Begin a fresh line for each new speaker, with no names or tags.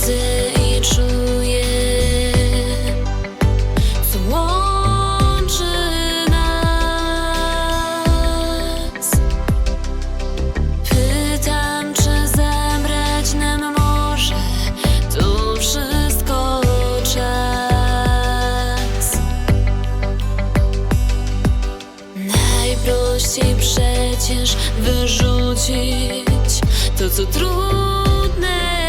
widzę i czuję, co łączy nas. Pytam, czy zebrać nam może tu wszystko czas. Najprościej przecież wyrzucić to, co trudne